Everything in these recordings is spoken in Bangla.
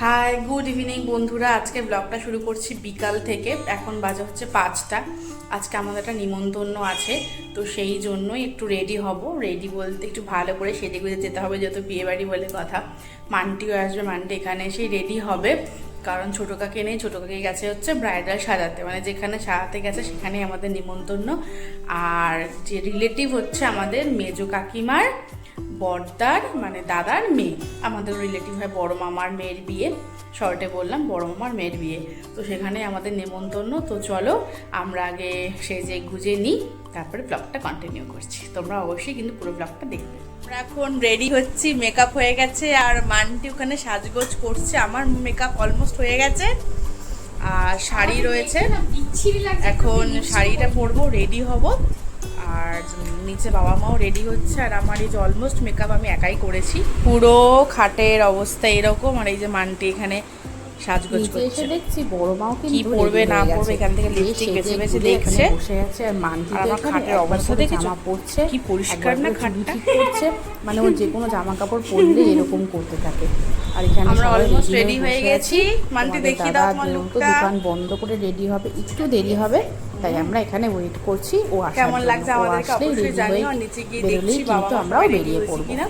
হাই গুড ইভিনিং বন্ধুরা। আজকে ব্লগটা শুরু করছি বিকাল থেকে। এখন বাজে হচ্ছে পাঁচটা। আজকে আমাদের একটা নিমন্ত্রণ আছে, তো সেই জন্যই একটু রেডি হব। রেডি বলতে একটু ভালো করে গুজে যেতে হবে, যেহেতু বিয়ে বাড়ি বলে কথা। মান্টিও আসবে, মান্টি এখানে এসেই রেডি হবে। কারণ ছোটো কাকে নেই, ছোটো কাকে গেছে হচ্ছে ব্রাইডাল সাজাতে। মানে যেখানে সাজাতে গেছে, সেখানেই আমাদের নিমন্ত্রণ। আর যে রিলেটিভ হচ্ছে আমাদের মেজো কাকিমার বড়দার মানে দাদার মেয়ে। আমাদের রিলেটিভ হয় বড় মামার মেয়ের বিয়ে। শর্টে বললাম বড় মামার মেয়ের বিয়ে। তো সেখানে আমাদের নেমন্তন্ন। তো চলো আমরা আগে সেজে গুজে নিই তারপরে ব্লগটা কন্টিনিউ করছি। তোমরা অবশ্যই কিন্তু পুরো ব্লগটা দেখবে। আমরা এখন রেডি হচ্ছি মেকআপ হয়ে গেছে আর মানটি ওখানে সাজগোজ করছে। আমার মেকআপ অলমোস্ট হয়ে গেছে। আর শাড়ি রয়েছে। এখন শাড়িটা পরবো রেডি হব। আর নিচে বাবা মাও রেডি হচ্ছে আর আমার এই যে অলমোস্ট মেকআপ আমি একাই করেছি। পুরো খাটের অবস্থা এরকম আর এই যে মানটি এখানে সাজগোজ করছে দেখছি বড় মাও কি পরবে না পরবে এখান থেকে lipstick বেছে বেছে দেখছে। বসে আছে আর আর আমার খাটের অবস্থা দেখেছ? জামা পরছে কি পরিষ্কার না খাটটা? করছে মানে ও যে কোনো জামা কাপড় পরলে এরকম করতে থাকে আর এখানে আমরা ready ready হয়ে গেছি। মান্টি দেখিয়ে দাও তোমার lookটা। দোকান বন্ধ করে রেডি হবে একটু দেরি হবে তাই আমরা এখানে ওয়েট করছি ও আসার কেমন লাগছে আমাদেরকে অবশ্যই জানিও আর নিচে গিয়ে দেখছি বাবা আমরাও বেরিয়ে পড়ব কিনা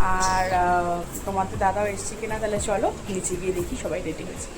আর আহ, তোমাদের দাদাও এসছে কিনা তাহলে চলো নিচে গিয়ে দেখি সবাই রেডি হয়েছে।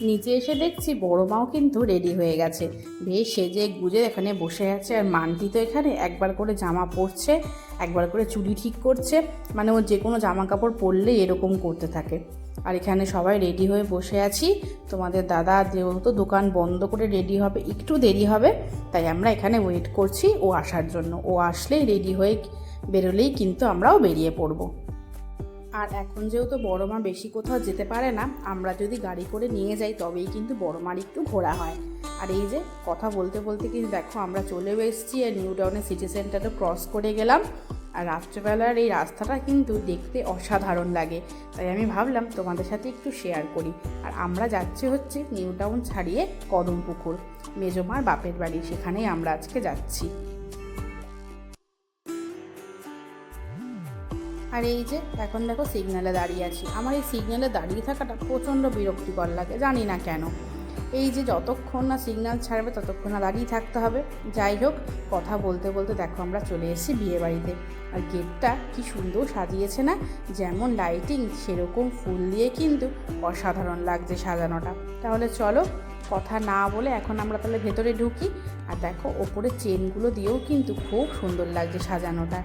নিচে এসে দেখছি বড় মাও কিন্তু রেডি হয়ে গেছে। বেশ সেজে গুজে এখানে বসে আছে আর মানটি তো এখানে একবার করে জামা পরছে একবার করে চুড়ি ঠিক করছে। মানে ও যে কোনো জামা কাপড় পরলেই এরকম করতে থাকে। আর এখানে সবাই রেডি হয়ে বসে আছি। তোমাদের দাদা যেহেতু দোকান বন্ধ করে রেডি হবে, একটু দেরি হবে, তাই আমরা এখানে ওয়েট করছি ও আসার জন্য। ও আসলেই রেডি হয়ে বেরোলেই কিন্তু আমরাও বেরিয়ে পড়ব। আর এখন যেহেতু বড় মা বেশি কোথাও যেতে পারে না, আমরা যদি গাড়ি করে নিয়ে যাই, তবেই কিন্তু বড় মার একটু ঘোরা হয়। আর এই যে কথা বলতে বলতে কিন্তু দেখো, আমরা চলেও এসেছি, আর নিউ টাউনের সিটি সেন্টারও ক্রস করে গেলাম। আর রাত্রেবেলার এই রাস্তাটা কিন্তু দেখতে অসাধারণ লাগে। তাই আমি ভাবলাম তোমাদের সাথে একটু শেয়ার করি। আর আমরা যাচ্ছি হচ্ছে নিউ টাউন ছাড়িয়ে কদমপুকুর। মেজমার বাপের বাড়ি, সেখানেই আমরা আজকে যাচ্ছি। আর এই যে, এখন দেখো সিগন্যালে দাঁড়িয়ে আছি। আমার এই সিগন্যালে দাঁড়িয়ে থাকাটা প্রচণ্ড বিরক্তিকর লাগে, জানি না কেন। এই যে যতক্ষণ না সিগন্যাল ছাড়বে, ততক্ষণ না দাঁড়িয়ে থাকতে হবে। যাই হোক, কথা বলতে বলতে দেখো আমরা চলে এসেছি বিয়ে বাড়িতে। আর গেটটা কি সুন্দর সাজিয়েছে না? যেমন লাইটিং সেরকম ফুল দিয়ে কিন্তু অসাধারণ লাগছে সাজানোটা। তাহলে চলো, কথা না বলে এখন আমরা তাহলে ভেতরে ঢুকি। আর দেখো ওপরে চেনগুলো দিয়েও কিন্তু খুব সুন্দর লাগছে সাজানোটা।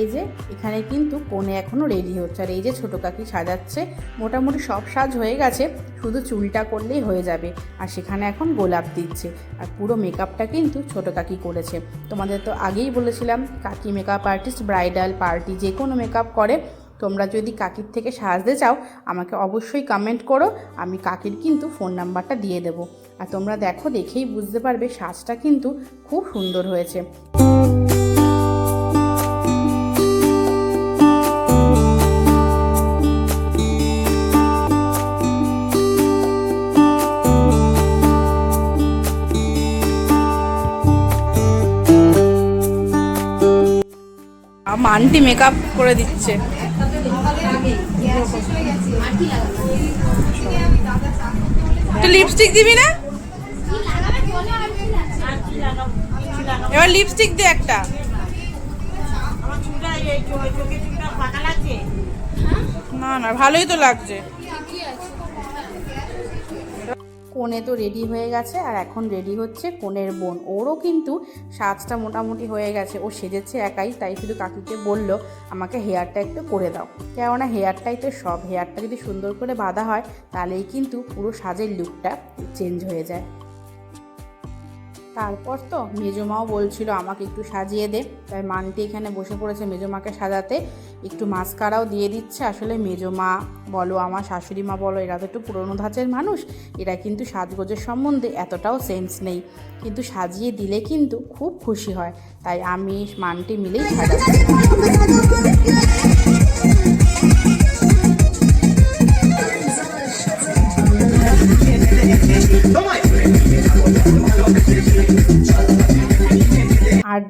এই যে, এখানে কিন্তু কোণে এখনও রেডি হচ্ছে। আর এই যে ছোটো কাকি সাজাচ্ছে, মোটামুটি সব সাজ হয়ে গেছে, শুধু চুলটা করলেই হয়ে যাবে। আর সেখানে এখন গোলাপ দিচ্ছে। আর পুরো মেকআপটা কিন্তু ছোটো কাকি করেছে। তোমাদের তো আগেই বলেছিলাম, কাকি মেকআপ আর্টিস্ট, ব্রাইডাল, পার্টি, যে কোনো মেকআপ করে। তোমরা যদি কাকির থেকে সাজতে চাও, আমাকে অবশ্যই কমেন্ট করো। আমি কাকির কিন্তু ফোন নাম্বারটা দিয়ে দেবো। আর তোমরা দেখো, দেখেই বুঝতে পারবে, সাজটা কিন্তু খুব সুন্দর হয়েছে। মান্টি মেকআপ করে দিচ্ছে। তুই লিপস্টিক দিবি না? এবার লিপস্টিক দে একটা। না না ভালোই তো লাগছে। কোণে তো রেডি হয়ে গেছে আর এখন রেডি হচ্ছে কোণের বোন। ওরও কিন্তু সাজটা মোটামুটি হয়ে গেছে। ও সেজেছে একাই, তাই শুধু কাকিকে বলল, আমাকে হেয়ারটা একটু করে দাও। কেননা হেয়ারটাই তো সব। হেয়ারটা যদি সুন্দর করে বাঁধা হয়, তাহলেই কিন্তু পুরো সাজের লুকটা চেঞ্জ হয়ে যায়। তারপর তো মেজমাও বলছিল, আমাকে একটু সাজিয়ে দে। তাই মানটি এখানে বসে পড়েছে মেজমাকে সাজাতে। একটু মাস্কারাও দিয়ে দিচ্ছে। আসলে মেজমা বলো, আমার শাশুড়ি মা বলো, এরা তো একটু পুরনো ধাঁচের মানুষ। এরা কিন্তু সাজগোজের সম্বন্ধে এতটাও সেন্স নেই। কিন্তু সাজিয়ে দিলে কিন্তু খুব খুশি হয়। তাই আমি মানটি মিলেই সাজাচ্ছি।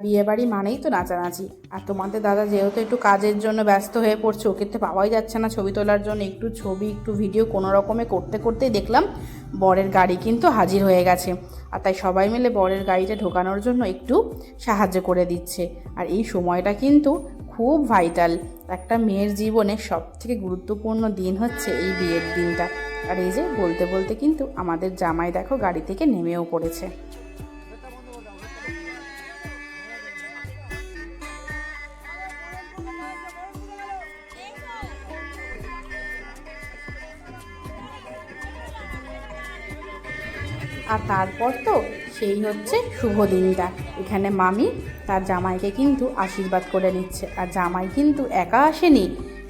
আর বিয়ে বাড়ি মানেই তো নাচানাচি। আর তোমাদের দাদা যেহেতু একটু কাজের জন্য ব্যস্ত হয়ে পড়ছে, ওকে তো পাওয়াই যাচ্ছে না ছবি তোলার জন্য। একটু ছবি, একটু ভিডিও কোনো রকমে করতে করতেই দেখলাম বরের গাড়ি কিন্তু হাজির হয়ে গেছে। আর তাই সবাই মিলে বরের গাড়িটা ঢোকানোর জন্য একটু সাহায্য করে দিচ্ছে। আর এই সময়টা কিন্তু খুব ভাইটাল। একটা মেয়ের জীবনে সব থেকে গুরুত্বপূর্ণ দিন হচ্ছে এই বিয়ের দিনটা। আর এই যে বলতে বলতে কিন্তু আমাদের জামাই দেখো গাড়ি থেকে নেমেও পড়েছে। তারপর তো সেই হচ্ছে শুভ দিনটা। এখানে মামি তার জামাইকে কিন্তু আশীর্বাদ করে নিচ্ছে। আর জামাই কিন্তু একা আসেনি,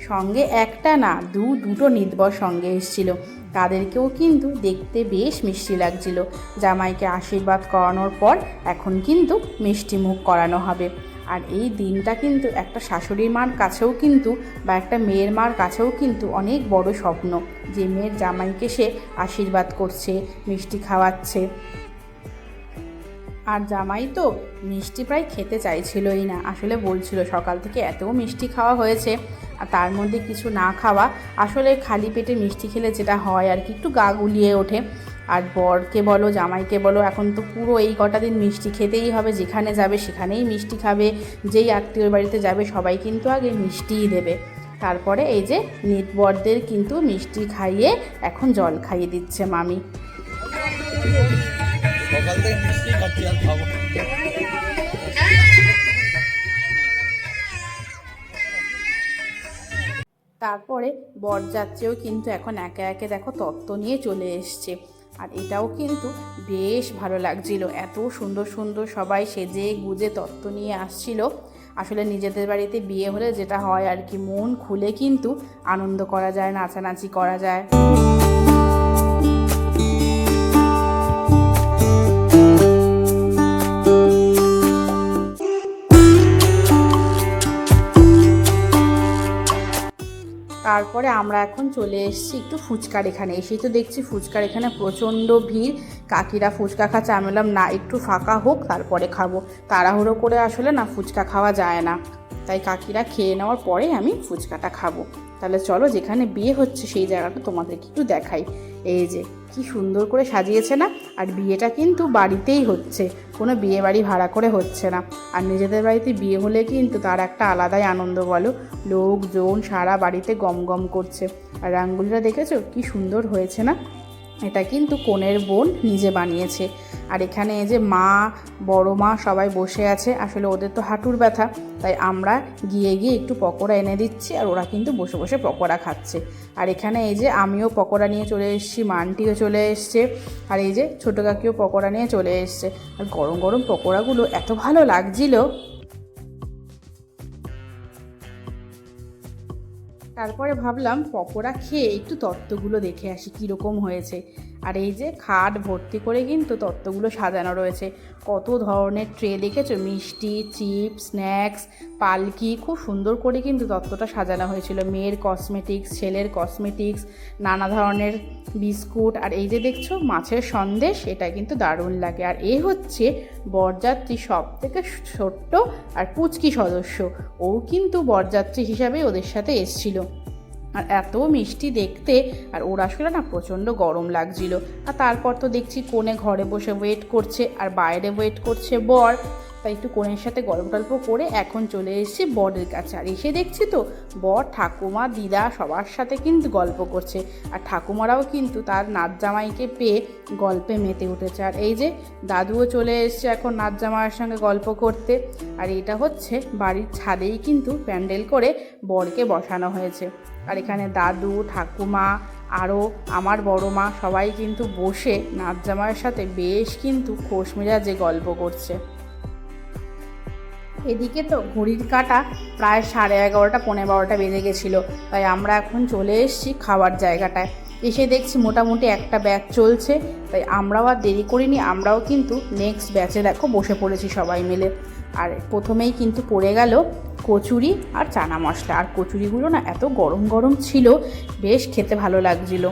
সঙ্গে একটা না দু, দুটো নির্ভর সঙ্গে এসেছিল। তাদেরকেও কিন্তু দেখতে বেশ মিষ্টি লাগছিল। জামাইকে আশীর্বাদ করানোর পর এখন কিন্তু মিষ্টি মুখ করানো হবে। আর এই দিনটা কিন্তু একটা শাশুড়ির মার কাছেও কিন্তু বা একটা মেয়ের মার কাছেও কিন্তু অনেক বড় স্বপ্ন। যে মেয়ের জামাইকে সে আশীর্বাদ করছে, মিষ্টি খাওয়াচ্ছে। আর জামাই তো মিষ্টি প্রায় খেতে চাইছিলই না, আসলে বলছিল সকাল থেকে এত মিষ্টি খাওয়া হয়েছে আর তার মধ্যে কিছু না খাওয়া আসলে খালি পেটে মিষ্টি খেলে যেটা হয় আর কি, একটু গা গুলিয়ে ওঠে। আর বরকে বলো জামাইকে বলো এখন তো পুরো এই কটা দিন মিষ্টি খেতেই হবে যেখানে যাবে সেখানেই মিষ্টি খাবে। যেই আত্মীয়র বাড়িতে যাবে সবাই কিন্তু আগে মিষ্টিই দেবে। তারপরে এই যে নিট বরদের কিন্তু মিষ্টি খাইয়ে এখন জল খাইয়ে দিচ্ছে মামি। সকাল থেকে মিষ্টি খাচ্ছি আর খাব তারপরে বরযাত্রীও কিন্তু এখন একে একে দেখো তত্ত্ব নিয়ে চলে এসছে। আর এটাও কিন্তু বেশ ভালো লাগছিল। এত সুন্দর সুন্দর সবাই সেজে গুজে তত্ত্ব নিয়ে আসছিল। আসলে নিজেদের বাড়িতে বিয়ে হলে যেটা হয় আর কি, মন খুলে কিন্তু আনন্দ করা যায়, নাচানাচি করা যায়। তারপরে আমরা এখন চলে এসেছি একটু ফুচকার এখানে। এসেই তো দেখছি ফুচকার এখানে প্রচণ্ড ভিড়। কাকিরা ফুচকা খাচ্ছে, আমি বললাম, না, একটু ফাঁকা হোক, তারপরে খাব। তাড়াহুড়ো করে আসলে না, ফুচকা খাওয়া যায় না। তাই কাকিরা খেয়ে নেওয়ার পরে আমি ফুচকাটা খাব। তাহলে চলো যেখানে বিয়ে হচ্ছে সেই জায়গাটা তোমাদেরকে একটু দেখাই। এই যে, কি সুন্দর করে সাজিয়েছে না? আর বিয়েটা কিন্তু বাড়িতেই হচ্ছে, কোনো বিয়ে বাড়ি ভাড়া করে হচ্ছে না। আর নিজেদের বাড়িতে বিয়ে হলে কিন্তু তার একটা আলাদাই আনন্দ বলো। লোকজন সারা বাড়িতে গম গম করছে। আর রাঙ্গুলিটা দেখেছ? কি সুন্দর হয়েছে না? এটা কিন্তু কনের বোন নিজে বানিয়েছে। আর এখানে এই যে মা, বড় মা সবাই বসে আছে, আসলে ওদের তো হাঁটুর ব্যথা, তাই আমরা গিয়ে গিয়ে একটু পকোড়া এনে দিচ্ছি আর ওরা কিন্তু বসে বসে পকোড়া খাচ্ছে। আর এখানে এই যে আমিও পকোড়া নিয়ে চলে এসেছি মানটিও চলে এসছে, আর এই যে ছোটো কাকিও পকোড়া নিয়ে চলে এসছে। আর গরম গরম পকোড়াগুলো এত ভালো লাগছিল। তারপরে ভাবলাম পকোড়া খেয়ে একটু তত্ত্বগুলো দেখে আসি, কীরকম হয়েছে। আর এই যে খাট ভর্তি করে কিন্তু তত্ত্বগুলো সাজানো রয়েছে। কত ধরনের ট্রে দেখেছ মিষ্টি, চিপস, স্ন্যাক্স, পালকি, খুব সুন্দর করে কিন্তু তত্ত্বটা সাজানো হয়েছিল। মেয়ের কসমেটিক্স, ছেলের কসমেটিক্স, নানা ধরনের বিস্কুট আর এই যে দেখছ, মাছের সন্দেশ, এটা কিন্তু দারুণ লাগে। আর এ হচ্ছে বরযাত্রী সব থেকে ছোট্ট আর পুচকি সদস্য। ও কিন্তু বরযাত্রী হিসাবে ওদের সাথে এসছিল। আর এত মিষ্টি দেখতে, আর ওর আসলে না প্রচণ্ড গরম লাগছিল। আর তারপর তো দেখছি কোণে ঘরে বসে ওয়েট করছে, আর বাইরে ওয়েট করছে বর। তাই একটু কোণের সাথে গল্প টল্প করে এখন চলে এসেছি বরের কাছে। আর এসে দেখছি তো, বর ঠাকুমা, দিদা সবার সাথে কিন্তু গল্প করছে। আর ঠাকুমারাও কিন্তু তার নাচ জামাইকে পেয়ে গল্পে মেতে উঠেছে। আর এই যে দাদুও চলে এসছে এখন নাচ জামাইয়ের সঙ্গে গল্প করতে। আর এটা হচ্ছে বাড়ির ছাদেই কিন্তু প্যান্ডেল করে বরকে বসানো হয়েছে। আর এখানে দাদু, ঠাকুমা, আরও আমার বড় মা সবাই কিন্তু বসে নাচ জামাইয়ের সাথে বেশ কিন্তু খোশ মেজাজে গল্প করছে। এদিকে তো ঘড়ির কাটা প্রায় সাড়ে এগারোটা পনেরো বারোটা বেজে গেছিল। তাই আমরা এখন চলে এসেছি খাওয়ার জায়গাটায়। এসে দেখছি মোটামুটি একটা ব্যাচ চলছে, তাই আমরাও আর দেরি করিনি, আমরাও কিন্তু নেক্সট ব্যাচে দেখো বসে পড়েছি সবাই মিলে। আর প্রথমেই কিন্তু পড়ে গেল কচুরি আর চানা মশলা। আর কচুরিগুলো না এত গরম গরম ছিল, বেশ খেতে ভালো লাগছিল।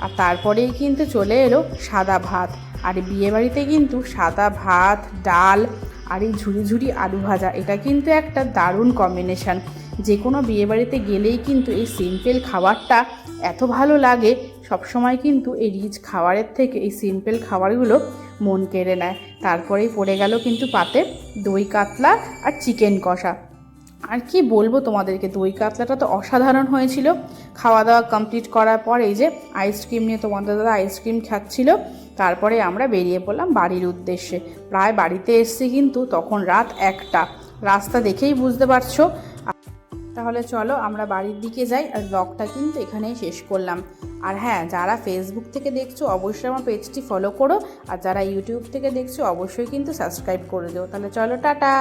আর তারপরেই কিন্তু চলে এলো সাদা ভাত। আর বিয়েবাড়িতে কিন্তু সাদা ভাত, ডাল আর এই ঝুড়ি ঝুড়ি আলু ভাজা, এটা কিন্তু একটা দারুণ কম্বিনেশান যে কোনো বিয়েবাড়িতে গেলেই কিন্তু এই সিম্পল খাবারটা এত ভালো লাগে, সবসময় কিন্তু এই রিচ খাবারের থেকে এই সিম্পল খাবারগুলো মন কেড়ে নেয়। তারপরেই পড়ে গেল কিন্তু পাতে দই কাতলা আর চিকেন কষা। আর কি বলব তোমাদেরকে, দই কাতলাটা তো অসাধারণ হয়েছিল। খাওয়া দাওয়া কমপ্লিট করার পর এই যে আইসক্রিম নিয়ে তোমাদের দাদা আইসক্রিম খাচ্ছিল। তারপরে আমরা বেরিয়ে পড়লাম বাড়ির উদ্দেশ্যে। প্রায় বাড়িতে এসছি কিন্তু তখন রাত একটা। রাস্তা দেখেই বুঝতে পারছ? তাহলে চলো আমরা বাড়ির দিকে যাই আর ব্লগটা কিন্তু এখানেই শেষ করলাম। আর হ্যাঁ যারা ফেসবুক থেকে দেখছ অবশ্যই আমার পেজটি ফলো করো। আর যারা ইউটিউব থেকে দেখছ অবশ্যই কিন্তু সাবস্ক্রাইব করে দিও। তাহলে চলো, টাটা!